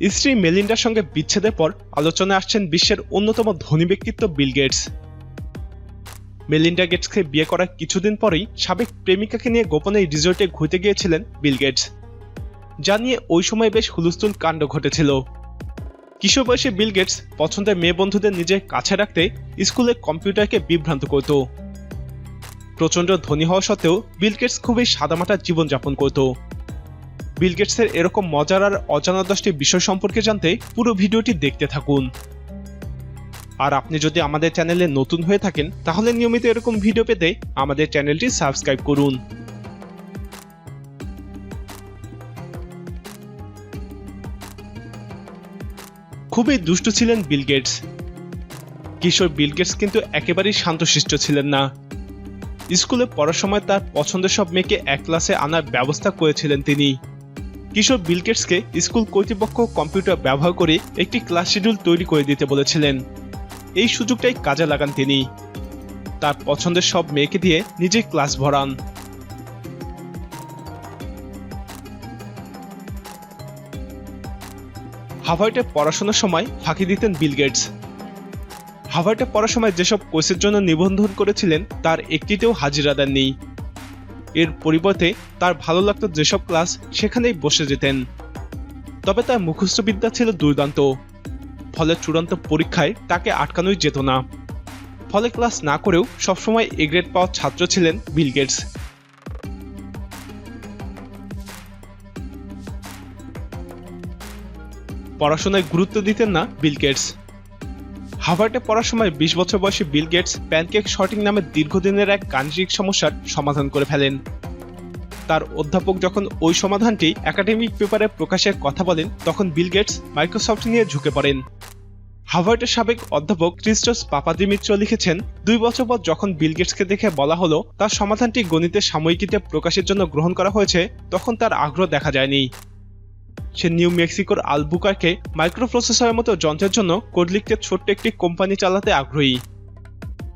স্ত্রী মেলিন্ডার সঙ্গে বিচ্ছেদের পর আলোচনায় আসছেন বিশ্বের অন্যতম ধনী ব্যক্তিত্ব বিল গেটস। মেলিন্ডা গেটসকে বিয়ে করার কিছুদিন পরেই সাবেক প্রেমিকাকে নিয়ে গোপনে এই রিসোর্টে ঘুরতে গিয়েছিলেন বিল গেটস। যা নিয়ে ওই সময় বেশ হুলস্থুল কাণ্ড ঘটেছিল। কিশোর বয়সে বিল গেটস পছন্দের মেয়ে বন্ধুদের নিজের কাছে রাখতে স্কুলে কম্পিউটারকে বিভ্রান্ত করত। প্রচণ্ড ধনী হওয়া সত্ত্বেও বিল গেটস খুবই সাদামাটা জীবনযাপন করত। বিল গেটসের এরকম মজার আর অজানা দশটি বিষয় সম্পর্কে জানতে পুরো ভিডিওটি দেখতে থাকুন। আর আপনি যদি আমাদের চ্যানেলে নতুন হয়ে থাকেন, তাহলে নিয়মিত এরকম ভিডিও পেতে আমাদের চ্যানেলটি সাবস্ক্রাইব করুন। খুবই দুষ্ট ছিলেন বিল গেটস। কিশোর বিল গেটস কিন্তু একেবারেই শান্তশিষ্ট ছিলেন না। স্কুলে পড়ার সময় তার পছন্দের সব মেয়েকে এক ক্লাসে আনার ব্যবস্থা করেছিলেন তিনি। কিশোর বিল গেটসকে স্কুল কর্তৃপক্ষ কম্পিউটার ব্যবহার করে একটি ক্লাস শিডিউল তৈরি করে দিতে বলেছিলেন। এই সুযোগটাই কাজে লাগান তিনি। তার পছন্দের সব মেয়েকে দিয়ে নিজে ক্লাস ভরান। হাভার্ডে পড়াশোনার সময় ফাঁকি দিতেন বিল গেটস। পড়ার সময় যেসব কোর্সের জন্য নিবন্ধন করেছিলেন, তার একটিতেও হাজিরা দেননি। এর পরিবর্তে তার ভালো লাগতো যেসব ক্লাস সেখানেই বসে যেতেন। তবে তার মুখস্থ বিদ্যা ছিল দুর্দান্ত। ফলে চূড়ান্ত পরীক্ষায় তাকে আটকানোই যেত না। ফলে ক্লাস না করেও সবসময় এ গ্রেড পাওয়া ছাত্র ছিলেন বিল গেটস। পড়াশোনায় গুরুত্ব দিতেন না বিল গেটস। হাভার্ডে পড়ার সময় বিশ বছর বয়সী বিল গেটস প্যানকেক শর্টিং নামে দীর্ঘদিনের এক গাণিতিক সমস্যার সমাধান করে ফেলেন। তার অধ্যাপক যখন ওই সমাধানটি একাডেমিক পেপারে প্রকাশের কথা বলেন, তখন বিল গেটস মাইক্রোসফট নিয়ে ঝুঁকে পড়েন। হাভার্ডের সাবেক অধ্যাপক ক্রিস্টস পাপাদিমিত্র লিখেছেন, দুই বছর পর যখন বিল গেটসকে দেখে বলা হলো, তার সমাধানটি গণিতের সাময়িকীতে প্রকাশের জন্য গ্রহণ করা হয়েছে, তখন তার আগ্রহ দেখা যায়নি। সে নিউ মেক্সিকোর আলবুকারকে মাইক্রোপ্রসেসরের মতো যন্ত্রের জন্য কোড লিখতে ছোট্ট একটি কোম্পানি চালাতে আগ্রহী।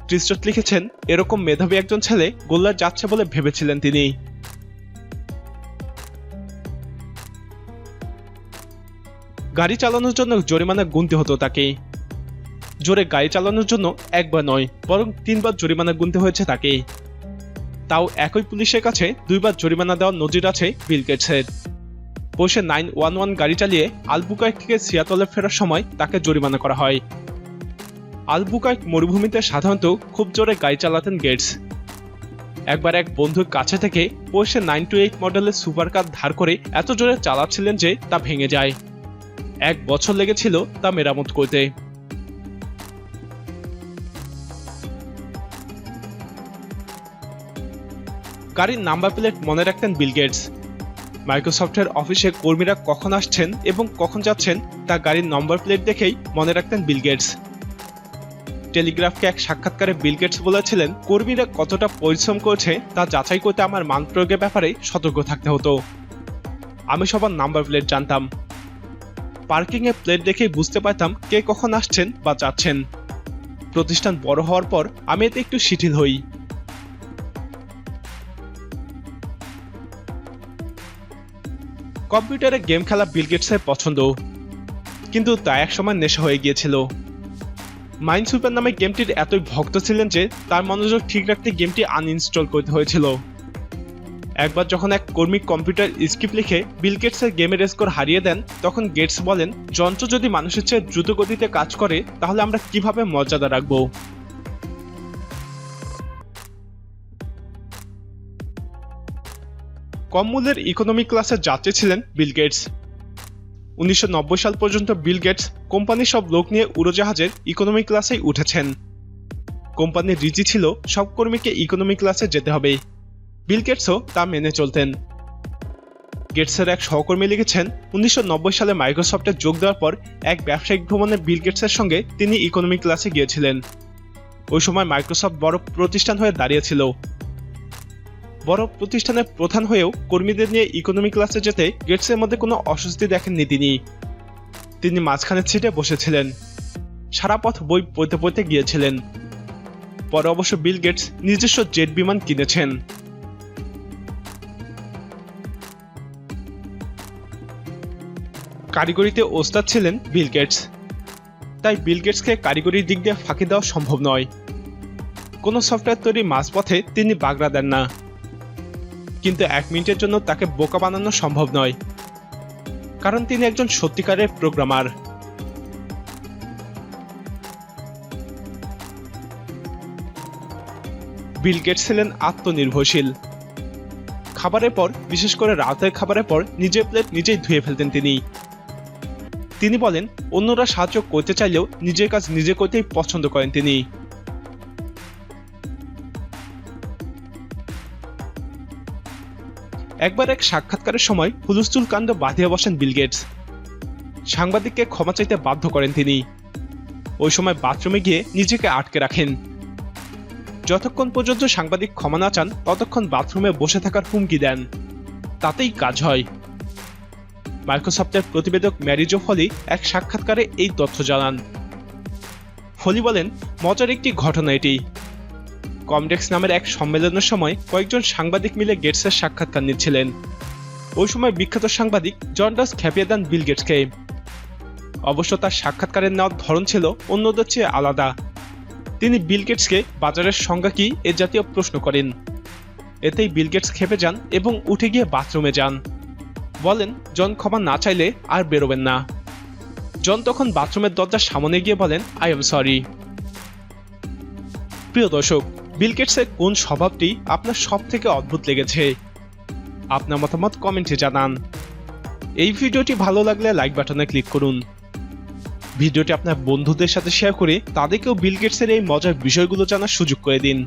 ক্রিস্টস লিখেছেন, এরকম মেধাবী একজন ছেলে গোল্লার যাচ্ছে বলে ভেবেছিলেন তিনি। গাড়ি চালানোর জন্য জরিমানা গুনতে হতো তাকে। জোরে গাড়ি চালানোর জন্য একবার নয়, বরং তিনবার জরিমানা গুনতে হয়েছে তাকে। তাও একই পুলিশের কাছে দুইবার জরিমানা দেওয়ার নজির আছে বিল গেটসের। বসে নাইন ওয়ান ওয়ান গাড়ি চালিয়ে আলবুকাইক থেকে সিয়াতলে ফেরার সময় তাকে জরিমানা করা হয়। আলবুকাইক মরুভূমিতে সাধারণত খুব জোরে গাড়ি চালাতেন গেটস। একবার এক বন্ধুর কাছে থেকে বসে নাইন টু এইট মডেলের সুপার কার ধার করে এত জোরে চালাচ্ছিলেন যে তা ভেঙে যায়। এক বছর লেগেছিল তা মেরামত করতে। গাড়ির নাম্বার প্লেট মনে রাখতেন বিল গেটস। মাইক্রোসফটের অফিসে কর্মীরা কখন আসছেন এবং কখন যাচ্ছেন তা গাড়ির নম্বর প্লেট দেখেই মনে রাখতেন বিল গেটস। টেলিগ্রাফকে এক সাক্ষাৎকারে বিল গেটস বলেছিলেন, কর্মীরা কতটা পরিশ্রম করছে তা যাচাই করতে আমার মান প্রয়োগের ব্যাপারে সতর্ক থাকতে হতো। আমি সবার নাম্বার প্লেট জানতাম। পার্কিং এ প্লেট দেখেই বুঝতে পারতাম কে কখন আসছেন বা যাচ্ছেন। প্রতিষ্ঠান বড় হওয়ার পর আমি এতে একটু শিথিল হই। কম্পিউটারে গেম খেলা বিল গেটসের পছন্দ। কিন্তু তা এক সময় নেশা হয়ে গিয়েছিল। মাইন্ড সুপার নামে গেমটির এতই ভক্ত ছিলেন যে তার মনোযোগ ঠিক রাখতে গেমটি আনইনস্টল করতে হয়েছিল। একবার যখন এক কর্মী কম্পিউটার স্ক্রিপ্ট লিখে বিল গেটসের গেমের স্কোর হারিয়ে দেন, তখন গেটস বলেন, যন্ত্র যদি মানুষের চেয়ে দ্রুত গতিতে কাজ করে, তাহলে আমরা কীভাবে মর্যাদা রাখব? কম মূল্যের ইকোনমি ক্লাসের যাত্রী ছিলেন বিল গেটস। উনিশশো নব্বই সাল পর্যন্ত বিল গেটস কোম্পানির সব লোক নিয়ে উড়োজাহাজের ইকোনমি ক্লাসেই উঠেছেন। কোম্পানির রীতি ছিল, সব কর্মীকে ইকোনমি ক্লাসে যেতে হবে। বিল গেটসও তা মেনে চলতেন। গেটসের এক সহকর্মী লিখেছেন, উনিশশো নব্বই সালে মাইক্রোসফটে যোগ দেওয়ার পর এক ব্যবসায়িক ভ্রমণে বিল গেটসের সঙ্গে তিনি ইকোনমি ক্লাসে গিয়েছিলেন। ওই সময় মাইক্রোসফট বড় প্রতিষ্ঠান হয়ে দাঁড়িয়েছিল। বড় প্রতিষ্ঠানের প্রধান হয়েও কর্মীদের নিয়ে ইকোনমি ক্লাসে যেতে গেটসের মধ্যে কোনো অস্বস্তি দেখেননি তিনি। তিনি মাঝখানে ছিটে বসেছিলেন। সারা পথ বই পড়তে পড়তে গিয়েছিলেন। পরে অবশ্য বিল গেটস নিজস্ব জেট বিমান কিনেছেন। কারিগরিতে ওস্তাদ ছিলেন বিল গেটস। তাই বিল গেটসকে কারিগরির দিক দিয়ে ফাঁকি দেওয়া সম্ভব নয়। কোনো সফটওয়্যার তৈরি মাঝপথে তিনি বাগড়া দেন না। কিন্তু এক মিনিটের জন্য তাকে বোকা বানানো সম্ভব নয়। কারণ তিনি একজন সত্যিকারের প্রোগ্রামার। বিল গেটস ছিলেন আত্মনির্ভরশীল। খাবারের পর, বিশেষ করে রাতের খাবারের পর, নিজের প্লেট নিজেই ধুয়ে ফেলতেন তিনি। তিনি বলেন, অন্যরা সাহায্য করতে চাইলেও নিজের কাজ নিজে করতেই পছন্দ করেন তিনি। একবার এক সাক্ষাৎকারের সময় হুলস্থুল কাণ্ড বাঁধিয়ে বসেন বিল গেটস। সাংবাদিককে ক্ষমা চাইতে বাধ্য করেন তিনি। ওই সময় বাথরুমে গিয়ে নিজেকে আটকে রাখেন। যতক্ষণ পর্যন্ত সাংবাদিক ক্ষমা না চান, ততক্ষণ বাথরুমে বসে থাকার হুমকি দেন। তাতেই কাজ হয়। মাইক্রোসফটের প্রতিবেদক ম্যারিজো ফলি এক সাক্ষাৎকারে এই তথ্য জানান। ফলি বলেন, মজার একটি ঘটনা এটি। কমডেক্স নামের এক সম্মেলনের সময় কয়েকজন সাংবাদিক মিলে গেটসের সাক্ষাৎকার নিচ্ছিলেন। ওই সময় বিখ্যাত সাংবাদিক জন খ্যাপিয়ে দেন বিল গেটসকে। অবশ্য তার সাক্ষাৎকারের নেওয়ার ধরন ছিল অন্যদের চেয়ে আলাদা। তিনি বিল গেটসকে বাজারের সংজ্ঞা কি এ জাতীয় প্রশ্ন করেন। এতেই বিল গেটস খেপে যান এবং উঠে গিয়ে বাথরুমে যান। বলেন, জন ক্ষমা না চাইলে আর বেরোবেন না। জন তখন বাথরুমের দরজার সামনে গিয়ে বলেন আই এম সরি প্রিয় দর্শক, বিল গেটসের কোন স্বভাবটি আপনার সব থেকে অদ্ভুত লেগেছে? আপনার মতামত কমেন্টে জানান। এই ভিডিওটি ভালো লাগলে লাইক বাটনে ক্লিক করুন। ভিডিওটি আপনার বন্ধুদের সাথে শেয়ার করে তাদেরকেও বিল গেটসের এই মজার বিষয়গুলো জানার সুযোগ করে দিন।